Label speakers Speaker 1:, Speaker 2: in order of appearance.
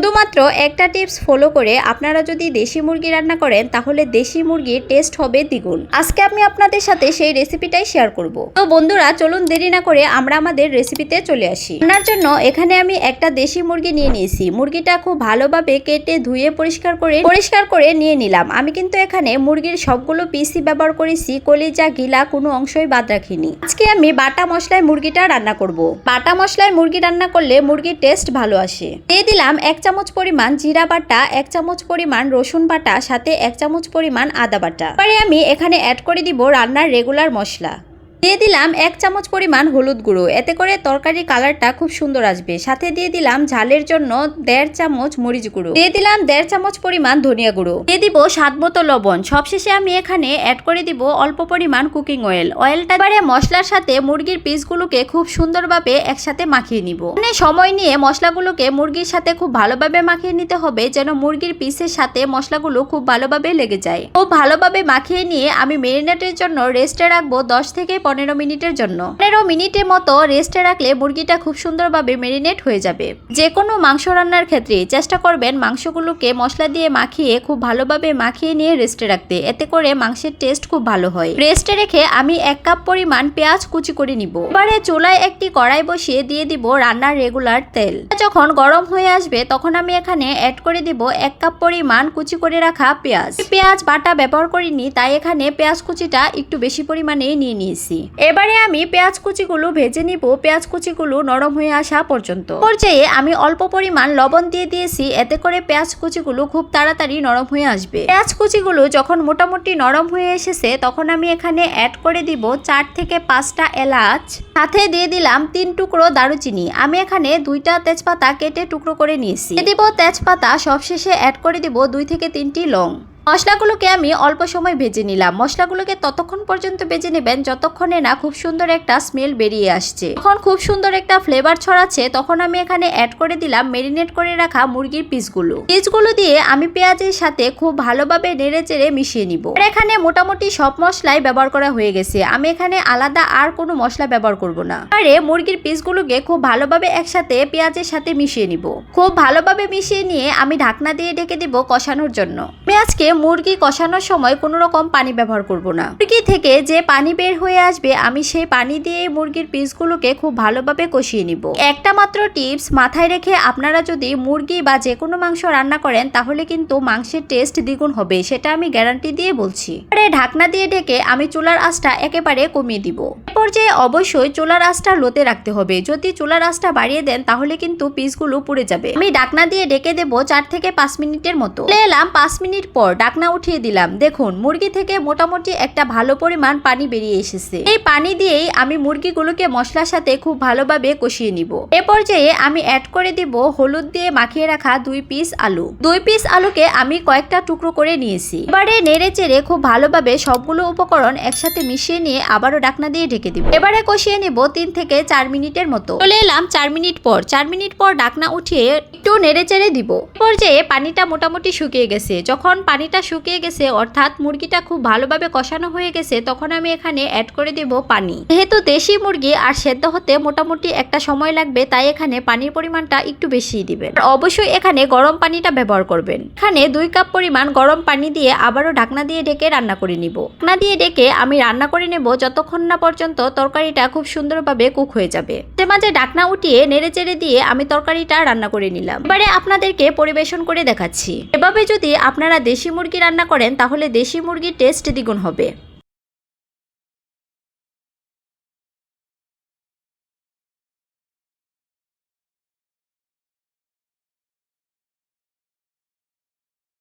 Speaker 1: শুধুমাত্র একটা tips follow করে আপনারা যদি দেশি মুরগি রান্না করেন, তাহলে দেশি মুরগির টেস্ট হবে দ্বিগুণ। আজকে আমি আপনাদের সাথে সেই রেসিপিটাই শেয়ার করব। তো বন্ধুরা, চলুন দেরি না করে আমরা আমাদের রেসিপিতে চলে আসি। রান্নার জন্য এখানে আমি একটা দেশি মুরগি নিয়ে নিয়েছি। মুরগিটা খুব ভালোভাবে কেটে ধুয়ে পরিষ্কার করে পরিষ্কার করে নিয়ে নিলাম। আমি কিন্তু এখানে মুরগির সবগুলো পিসি ব্যবহার করেছি, কলিজা, গিলা, কোনো অংশই বাদ রাখিনি। আজকে আমি বাটা মশলায় মুরগিটা রান্না করব। বাটা মশলায় মুরগি রান্না করলে মুরগির টেস্ট ভালো আসে। দিয়ে দিলাম এক চামচ পরিমাণ জিরা বাটা, এক চামচ পরিমাণ রসুন বাটা, সাথে এক চামচ পরিমাণ আদা বাটা। এবারে আমি এখানে অ্যাড করে দিব রান্নার রেগুলার মশলা। দিয়ে দিলাম এক চামচ পরিমাণ হলুদ গুঁড়ো। এতে করে তরকারির কালারটা খুব সুন্দর আসবে। সাথে দিয়ে দিলাম ঝালের জন্য দেড় চামচ মরিচ গুঁড়ো। দিয়ে দিলাম দেড় চামচ পরিমাণ ধনিয়া গুঁড়ো। দিয়ে দিব স্বাদ মতো লবণ। সবশেষে আমি এখানে অ্যাড করে দিব অল্প পরিমাণ কুকিং অয়েল অয়েলটা এবারে মশলার সাথে মুরগির পিসগুলোকে খুব সুন্দরভাবে একসাথে মাখিয়ে নিব। মানে সময় নিয়ে মশলাগুলোকে মুরগির সাথে খুব ভালোভাবে মাখিয়ে নিতে হবে যেন মুরগির পিসের সাথে মশলাগুলো খুব ভালোভাবে লেগে যায়। খুব ভালোভাবে মাখিয়ে নিয়ে আমি মেরিনেটের জন্য রেস্টে রাখব দশ থেকে পনেরো মিনিটের জন্য। পনেরো মিনিটের মতো রেস্টে রাখলে মুরগিটা খুব সুন্দরভাবে মেরিনেট হয়ে যাবে। যে কোনো মাংস রান্নার ক্ষেত্রে চেষ্টা করবেন মাংসগুলোকে মশলা দিয়ে মাখিয়ে খুব ভালোভাবে মাখিয়ে নিয়ে রেস্টে রাখতে। এতে করে মাংসের টেস্ট খুব ভালো হয়। রেস্টে রেখে আমি এক কাপ পরিমাণ পেঁয়াজ কুচি করে নিব। এবারে চুলায় একটি কড়াই বসিয়ে দিয়ে দিব রান্নার রেগুলার তেল। যখন গরম হয়ে আসবে, তখন আমি এখানে অ্যাড করে দিব এক কাপ পরিমাণ কুচি করে রাখা পেঁয়াজ। পেঁয়াজ বাটা ব্যবহার করিনি, তাই এখানে পেঁয়াজ কুচিটা একটু বেশি পরিমাণে নিয়ে নিয়েছি। এবারে আমি পেঁয়াজ কুচিগুলো ভেজে নিব। পেঁয়াজ কুচিগুলো নরম হয়ে আসা পর্যন্ত। পর্যায়ে আমি অল্প পরিমাণ লবণ দিয়ে দিয়েছি। এতে করে পেঁয়াজ কুচিগুলো খুব তাড়াতাড়ি নরম হয়ে আসবে। পেঁয়াজ কুচিগুলো যখন মোটামুটি নরম হয়ে এসেছে, তখন আমি এখানে অ্যাড করে দিব চার থেকে পাঁচটা এলাচ। সাথে দিয়ে দিলাম তিন টুকরো দারুচিনি। আমি এখানে দুইটা তেজপাতা কেটে টুকরো করে নিয়েছি। দিব তেজপাতা, সবশেষে অ্যাড করে দিব দুই থেকে তিনটি লং। মশলাগুলোকে আমি অল্প সময় ভেজে নিলাম। মশলাগুলোকে ততক্ষণ পর্যন্ত ভেজে নেবেন যতক্ষণে না খুব সুন্দর একটা স্মেল বেরিয়ে আসছে। যখন খুব সুন্দর একটা ফ্লেভার ছড়াচ্ছে, তখন আমি এখানে অ্যাড করে দিলাম মেরিনেট করে রাখা মুরগির পিসগুলো পিসগুলো দিয়ে আমি পেঁয়াজের সাথে খুব ভালোভাবে নেড়ে চেড়ে মিশিয়ে নিব। আর এখানে মোটামুটি সব মশলাই ব্যবহার করা হয়ে গেছে। আমি এখানে আলাদা আর কোনো মশলা ব্যবহার করব না। আরে মুরগির পিসগুলোকে খুব ভালোভাবে একসাথে পেঁয়াজের সাথে মিশিয়ে নিব। খুব ভালোভাবে মিশিয়ে নিয়ে আমি ঢাকনা দিয়ে ঢেকে দিব কষানোর জন্য। আজকে মুরগি কষানোর সময় কোনো রকম পানি ব্যবহার করব না। মুরগি থেকে যে পানি বের হয়ে আসবে, আমি সেই পানি দিয়ে মুরগির পিসগুলোকে খুব ভালোভাবে কষিয়ে নিব। একটা মাত্র টিপস মাথায় রেখে আপনারা যদি মুরগি বা যে কোনো মাংস রান্না করেন, তাহলে কিন্তু মাংসের টেস্ট দ্বিগুণ হবে, সেটা আমি গ্যারান্টি দিয়ে বলছি। ঢাকনা দিয়ে ঢেকে আমি চুলার আঁচটা একেবারে কমিয়ে দিব। এ পর্যায়ে অবশ্যই চুলার আঁচটা লোতে রাখতে হবে। যদি চুলার আঁচটা বাড়িয়ে দেন, তাহলে কিন্তু পিসগুলো পুড়ে যাবে। আমি ঢাকনা দিয়ে ডেকে দেবো চার থেকে পাঁচ মিনিটের মতো। এলাম পাঁচ মিনিট পর। ঢাকনা উঠিয়ে দিলাম। দেখুন, মুরগি থেকে মোটামুটি একটা ভালো পরিমাণ পানি বেরিয়ে এসেছে। এই পানি দিয়েই আমি মুরগিগুলোকে মশলার সাথে খুব ভালোভাবে কষিয়ে নিব। এ পর্যায়ে আমি অ্যাড করে দিব হলুদ দিয়ে মাখিয়ে রাখা দুই পিস আলু। দুই পিস আলুকে আমি কয়েকটা টুকরো করে নিয়েছি। এবারে নেড়ে চেড়ে খুব ভালোভাবে সবগুলো উপকরণ একসাথে মিশিয়ে নিয়ে আবারও ডাকনা দিয়ে ঢেকে দিব। এবারে কষিয়ে নিব তিন থেকে চার মিনিটের মতো। চলে এলাম চার মিনিট পর। চার মিনিট পর ডাকনা উঠিয়ে একটু নেড়ে চেড়ে দিব। পর্যায়ে পানিটা মোটামুটি শুকিয়ে গেছে। যখন পানিটা শুকিয়ে গেছে, অর্থাৎ মুরগিটা খুব ভালোভাবে কষানো হয়ে গেছে, তখন আমি এখানে অ্যাড করে দেব পানি। যেহেতু দেশি মুরগি আর সেদ্ধ হতে মোটামুটি একটা সময় লাগবে, তাই এখানে পানির পরিমাণটা একটু বেশি দিবেন। অবশ্যই এখানে গরম পানিটা ব্যবহার করবেন। এখানে দুই কাপ পরিমাণ গরম পানি দিয়ে আবারও ঢাকনা দিয়ে ডেকে রান্না করে নিব। ঢাকনা দিয়ে ডেকে আমি রান্না করে নেব যতক্ষণ না পর্যন্ত তরকারিটা খুব সুন্দরভাবে কুক হয়ে যাবে। মাঝে মাঝে ঢাকনা উঠিয়ে নেড়ে চেড়ে দিয়ে আমি তরকারিটা রান্না করে নিলাম। এবারে আপনাদেরকে পরিবেশন করে দেখাচ্ছি। এভাবে যদি আপনারা দেশি মুরগি রান্না করেন তাহলে দেশি মুরগির টেস্ট দ্বিগুণ হবে।